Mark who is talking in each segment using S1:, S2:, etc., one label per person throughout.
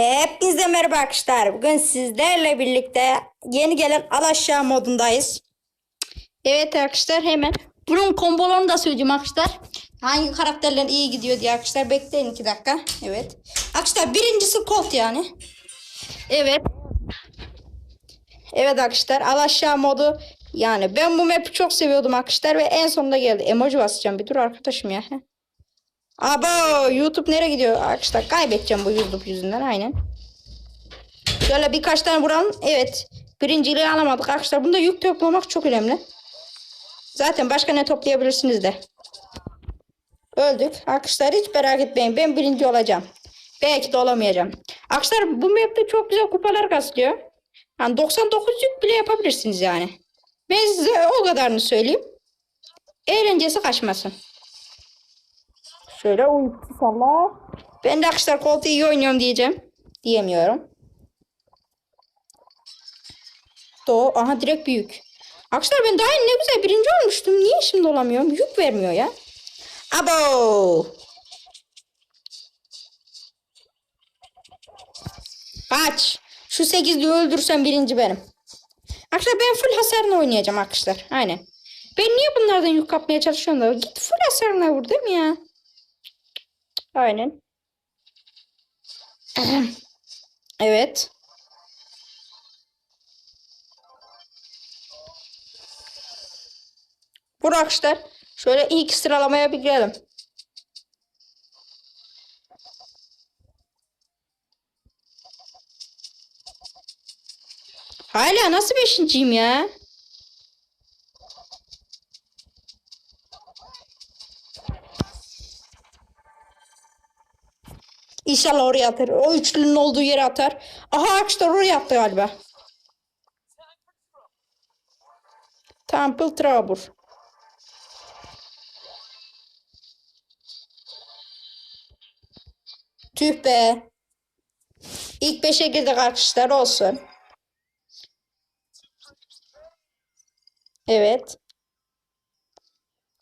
S1: Hepinize merhaba arkadaşlar. Bugün sizlerle birlikte yeni gelen alaşağı modundayız. Evet arkadaşlar hemen bunun kombolarını da söyleyeceğim arkadaşlar. Hangi karakterler iyi gidiyor diye arkadaşlar. Bekleyin iki dakika. Evet. Arkadaşlar birincisi Colt yani. Evet. Evet arkadaşlar alaşağı modu. Yani ben bu map'i çok seviyordum arkadaşlar ve en sonunda geldi. Emoji basacağım bir dur arkadaşım ya. Abo YouTube nereye gidiyor arkadaşlar? Kaybedeceğim bu YouTube yüzünden aynen. Şöyle birkaç tane vuralım. Evet. Birinciliği alamadık arkadaşlar. Bunda yük toplamak çok önemli. Zaten başka ne toplayabilirsiniz de. Öldük. Arkadaşlar hiç merak etmeyin. Ben birinci olacağım. Belki de olamayacağım. Arkadaşlar bu map'te çok güzel kupalar kasılıyor. Yani 99 yük bile yapabilirsiniz yani. Ben size o kadarını söyleyeyim. Eğlencesi kaçmasın. Şöyle uyku salla. Ben de arkadaşlar koltuğu iyi oynuyorum diyeceğim. Diyemiyorum. Do aha direkt büyük. Arkadaşlar ben daha ne güzel birinci olmuştum. Niye şimdi olamıyorum? Yük vermiyor ya. Abo. Kaç. Şu 8'li öldürsem birinci benim. Arkadaşlar ben full hasarını oynayacağım arkadaşlar. Aynen. Ben niye bunlardan yük kapmaya çalışıyorum da? Git full hasarına vur değil mi ya? Aynen. Evet. Bu arkadaşlar şöyle ilk sıralamaya bir girelim. Hala nasıl beşinciyim ya? İnşallah oraya atar. O üçlünün olduğu yere atar. Aha arkadaşlar oraya attı galiba. Temple Trouble. Tüh be. İlk beşe girdik arkadaşlar olsun. Evet.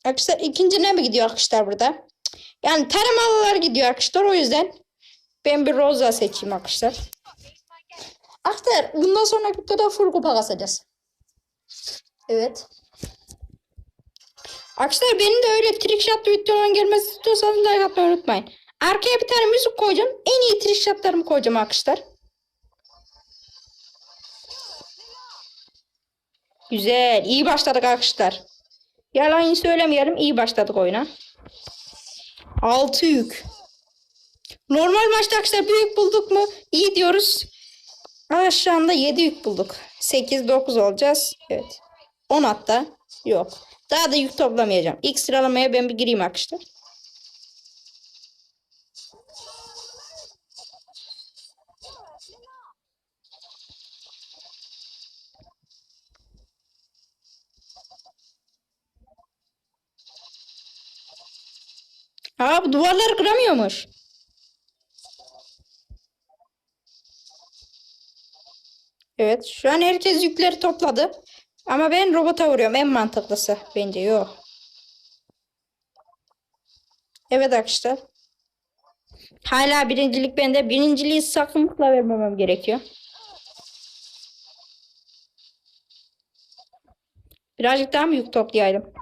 S1: Arkadaşlar ikinci ne mi gidiyor arkadaşlar burada? Yani taramalılar gidiyor arkadaşlar o yüzden ben bir roza seçeyim arkadaşlar. Arkadaşlar bundan sonraki videoda full kupa kasacağız. Evet. Arkadaşlar benim de öyle trick shot videoların gelmesi istiyorsanız like atmayı unutmayın. Arkaya bir tane müzik koyacağım. En iyi trick shotlarımı koyacağım arkadaşlar. Güzel. iyi başladık arkadaşlar. Yalan söylemeyelim. iyi başladık oyuna. 6 yük. Normal maçta arkadaşlar büyük bulduk mu? İyi diyoruz. Ama şu anda 7 yük bulduk. 8 9 olacağız. Evet. 10 hatta. Yok. Daha da yük toplamayacağım. İlk sıralamaya ben bir gireyim arkadaşlar. Aa bu duvarları kıramıyormuş. Evet şu an herkes yükleri topladı. Ama ben robota vuruyorum en mantıklısı bence yok. Evet arkadaşlar. Hala birincilik bende. Birinciliği sakınlıkla vermemem gerekiyor. Birazcık daha mı yük toplayayım?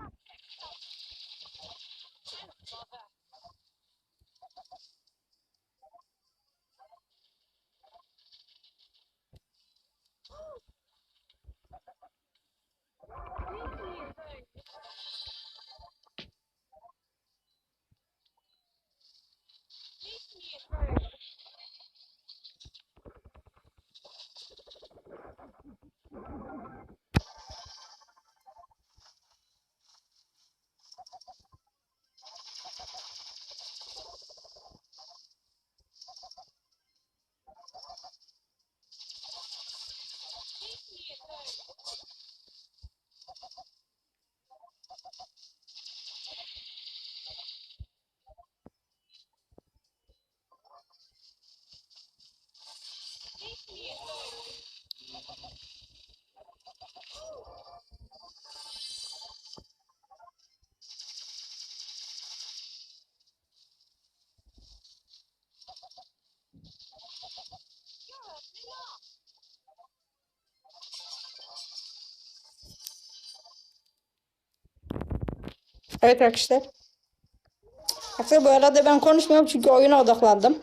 S1: Evet arkadaşlar. Arkadaşlar bu arada ben konuşmuyorum çünkü oyuna odaklandım.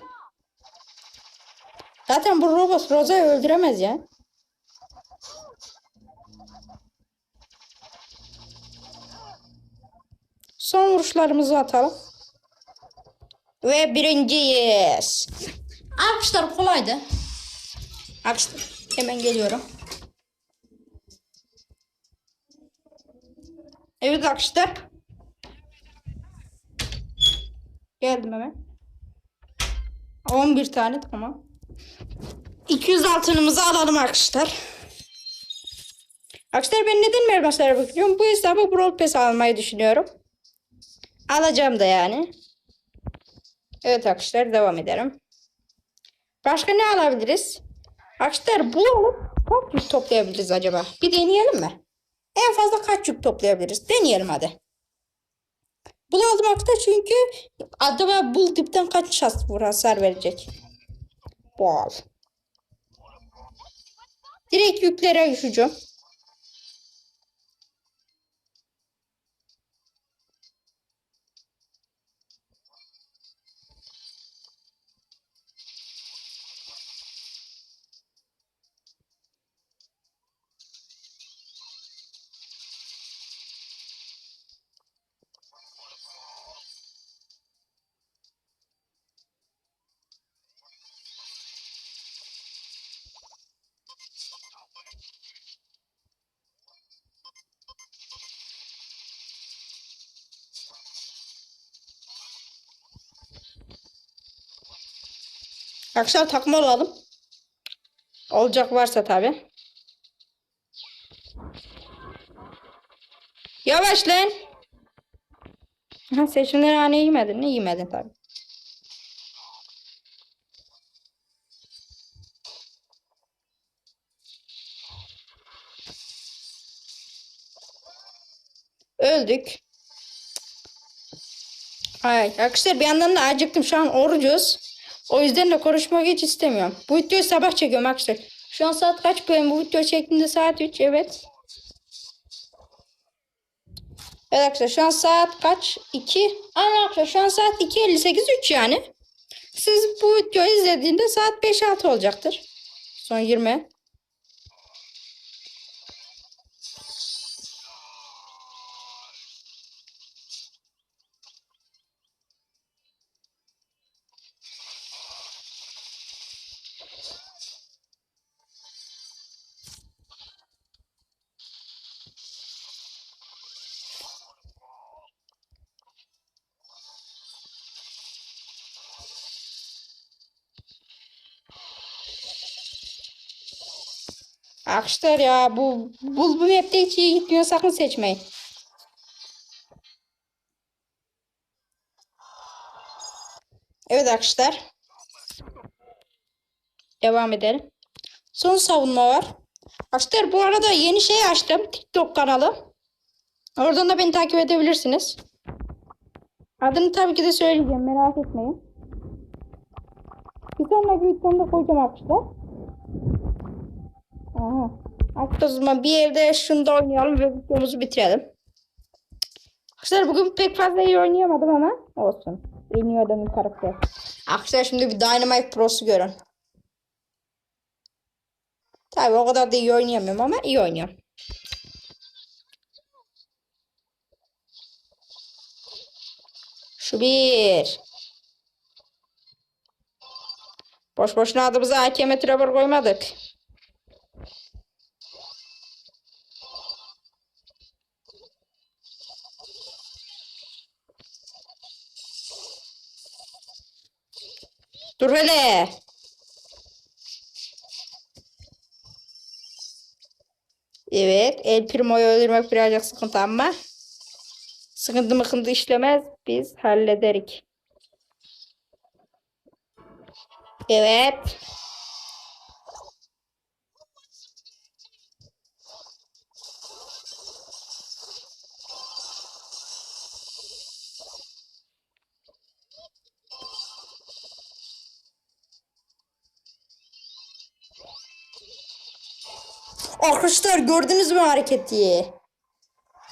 S1: Zaten bu robot Roza'yı öldüremez ya. Son vuruşlarımızı atalım. Ve birinciyiz. Arkadaşlar kolaydı. Arkadaşlar hemen geliyorum. Evet arkadaşlar. Geldim hemen. 11 tane tamam. 200 altınımızı alalım arkadaşlar. Arkadaşlar ben neden mermaslara bakıyorum? Bu hesabı Brawl Pass almayı düşünüyorum. Alacağım da yani. Evet arkadaşlar devam ederim. Başka ne alabiliriz? Arkadaşlar bulalım. Kaç yük toplayabiliriz acaba? Bir deneyelim mi? En fazla kaç yük toplayabiliriz? Deneyelim hadi. Arkadaşlar çünkü acaba bul dipten kaç şans vur hasar verecek? Bol. Direkt yüklere hücum. Arkadaşlar takma alalım. Olacak varsa tabi. Yavaş lan. Seçimleri hani yemedin. Ne yemedin tabi. Öldük. Ay, arkadaşlar bir yandan da acıktım. Şu an orucuz. O yüzden de konuşmak hiç istemiyorum. Bu videoyu sabah çekiyorum arkadaşlar. Şu an saat kaç benim bu video çektiğimde saat 3 evet. Evet arkadaşlar şu an saat kaç? 2. Aynen arkadaşlar şu an saat 2.58 3 yani. Siz bu videoyu izlediğinde saat 5-6 olacaktır. Son 20. Arkadaşlar ya bu bu, bu map'te hiç iyi gitmiyor sakın seçmeyin. Evet arkadaşlar. Devam edelim. Son savunma var. Arkadaşlar bu arada yeni şey açtım. TikTok kanalı. Oradan da beni takip edebilirsiniz. Adını tabii ki de söyleyeceğim. Merak etmeyin. Bir sonraki videomda koyacağım arkadaşlar. Aha. O zaman bir evde şunu da oynayalım ve videomuzu bitirelim. Arkadaşlar bugün pek fazla iyi oynayamadım ama olsun. En iyi adamın karakteri. Arkadaşlar şimdi bir Dynamite Pro'su görün. Tabii o kadar da iyi oynayamıyorum ama iyi oynuyorum. Şu bir. Boş boşuna adımıza AKM Trevor koymadık. Dur hele. Evet. El Primo'yu öldürmek birazcık sıkıntı ama. Sıkıntı mıkıntı işlemez. Biz hallederik. Evet. Arkadaşlar gördünüz mü hareketi?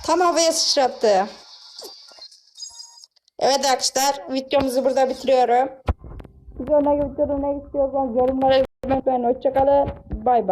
S1: Tam havaya sıçrattı. Evet arkadaşlar videomuzu burada bitiriyorum. Sonraki videoda ne istiyorsanız yorumlara yazmayı. Hoşçakalın. Bay bay.